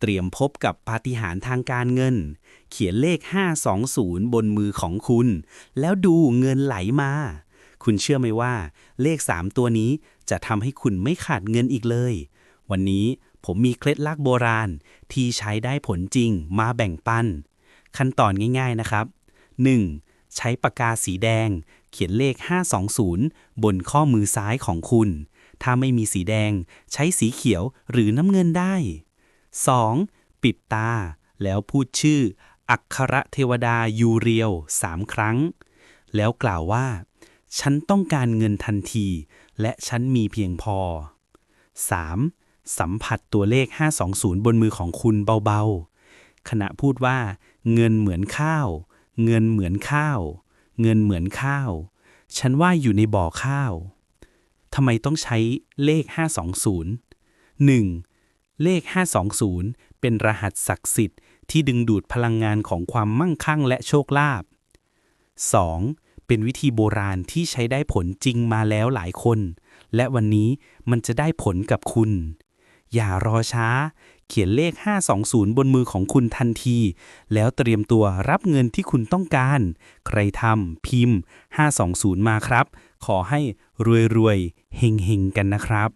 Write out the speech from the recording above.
เตรียมพบกับปาฏิหาริย์ทางการเงิน เขียนเลข 520 บนมือของคุณ แล้วดูเงินไหลมา คุณเชื่อไหมว่า เลข 3 ตัวนี้จะทำให้คุณไม่ขาดเงินอีกเลย วันนี้ผมมีเคล็ดลับโบราณที่ใช้ได้ผลจริงมาแบ่งปัน ขั้นตอนง่าย ๆนะครับ 1. ใช้ปากกาสีแดง เขียนเลข 520 บนข้อมือซ้ายของคุณ ถ้าไม่มีสีแดง ใช้สีเขียวหรือน้ำเงินได้ 2. ปิดตา แล้วพูดชื่อ อักขระเทวดายูเรียวสามครั้ง แล้วกล่าวว่า ฉันต้องการเงินทันที และฉันมีเพียงพอ 3. สัมผัสตัวเลข 520 บนมือของคุณเบาๆ ขณะพูดว่า เงินเหมือนข้าว เงินเหมือนข้าว เงินเหมือนข้าว ฉันว่าอยู่ในบ่อข้าวทำไมต้องใช้เลข 520 1. เลข 520 เป็นรหัสศักดิ์สิทธิ์ที่ดึงดูดพลังงานของความมั่งคั่งและโชคลาภ 2. เป็นวิธีโบราณที่ใช้ได้ผลจริงมาแล้วหลายคน และวันนี้มันจะได้ผลกับคุณ อย่ารอช้า เขียนเลข 520 บนมือของคุณทันที แล้วเตรียมตัวรับเงินที่คุณต้องการ ใครทำพิมพ์ 520 มาครับ ขอให้รวยๆเฮงๆกันนะครับ